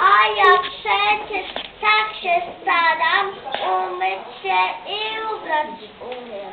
a ja przecież tak się staram umyć się i ubrać umiem.